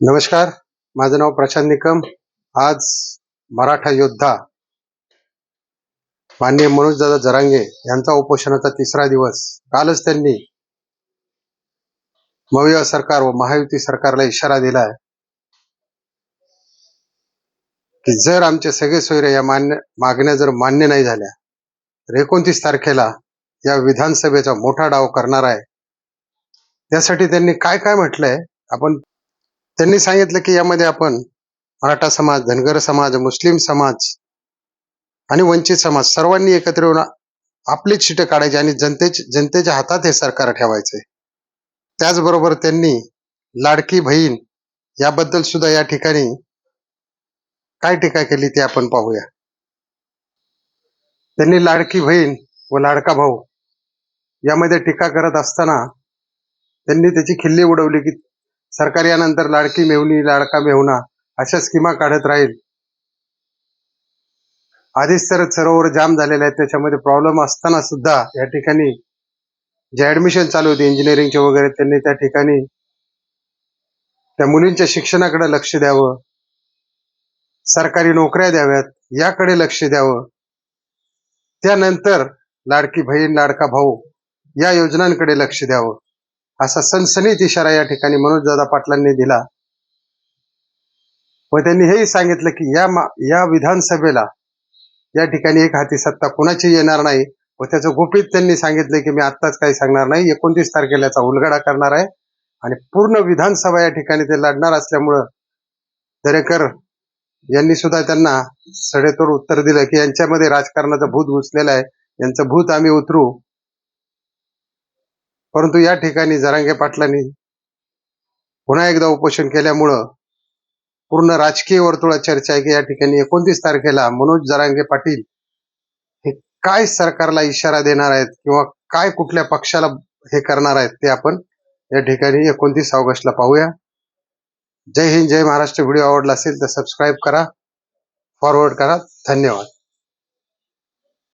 नमस्कार माझं नाव प्रशांत निकम. आज मराठा योद्धा माननीय मनोजदादा जरांगे यांचा उपोषणाचा तिसरा दिवस. कालच त्यांनी मविया सरकार व महायुती सरकारला इशारा दिलाय की जर आमचे सगळे सोयरे या मान्य मागण्या जर मान्य नाही झाल्या तर एकोणतीस तारखेला या विधानसभेचा मोठा डाव करणार आहे. त्यासाठी त्यांनी काय काय म्हटलंय? आपण त्यांनी सांगितलं की यामध्ये आपण मराठा समाज धनगर समाज मुस्लिम समाज आणि वंचित समाज सर्वांनी एकत्र येऊन आपलीच शिटं काढायची आणि जनतेच जनतेच्या हातात हे सरकार ठेवायचे त्याचबरोबर त्यांनी लाडकी बहीण याबद्दल सुद्धा या ठिकाणी काय टीका केली ते आपण पाहूया. त्यांनी लाडकी बहीण व लाडका भाऊ यामध्ये टीका करत असताना त्यांनी त्याची खिल्ली उडवली की सरकार यानंतर लाडकी मेवणी लाडका मेवणा अशा स्कीमा काढत राहील. आधीच तर सरोवर जाम झालेले आहेत त्याच्यामध्ये प्रॉब्लेम असताना सुद्धा या ठिकाणी जे ऍडमिशन चालू होते इंजिनिअरिंगचे वगैरे त्यांनी त्या ठिकाणी त्या मुलींच्या शिक्षणाकडे लक्ष द्यावं. सरकारी नोकऱ्या द्याव्यात याकडे लक्ष द्यावं. त्यानंतर लाडकी बहीण लाडका भाऊ या योजनांकडे लक्ष द्यावं. असा सनसनीत इशारा या ठिकाणी मनोजदादा पाटलांनी दिला. व त्यांनी हेही सांगितलं की या या विधानसभेला या ठिकाणी एक हाती सत्ता कुणाची येणार नाही. व त्याचं गुपित त्यांनी सांगितलं की मी आत्ताच काही सांगणार नाही. एकोणतीस तारखेला याचा उलगडा करणार आहे. आणि पूर्ण विधानसभा या ठिकाणी ते लढणार असल्यामुळं दरेकर यांनी सुद्धा त्यांना सडेतोड उत्तर दिलं की यांच्यामध्ये राजकारणाचं भूत घुसलेलं आहे. यांचं भूत आम्ही उतरू. परंतु या ठिकाणी जरांगे पाटलांनी पुन्हा एकदा उपोषण केल्यामुळं पूर्ण राजकीय वर्तुळात चर्चा आहे की या ठिकाणी एकोणतीस तारखेला मनोज जरांगे पाटील हे काय सरकारला इशारा देणार आहेत किंवा काय कुठल्या पक्षाला हे करणार आहेत ते आपण या ठिकाणी एकोणतीस ऑगस्टला पाहूया. जय हिंद जय महाराष्ट्र. व्हिडिओ आवडला असेल तर सबस्क्राईब करा फॉरवर्ड करा. धन्यवाद.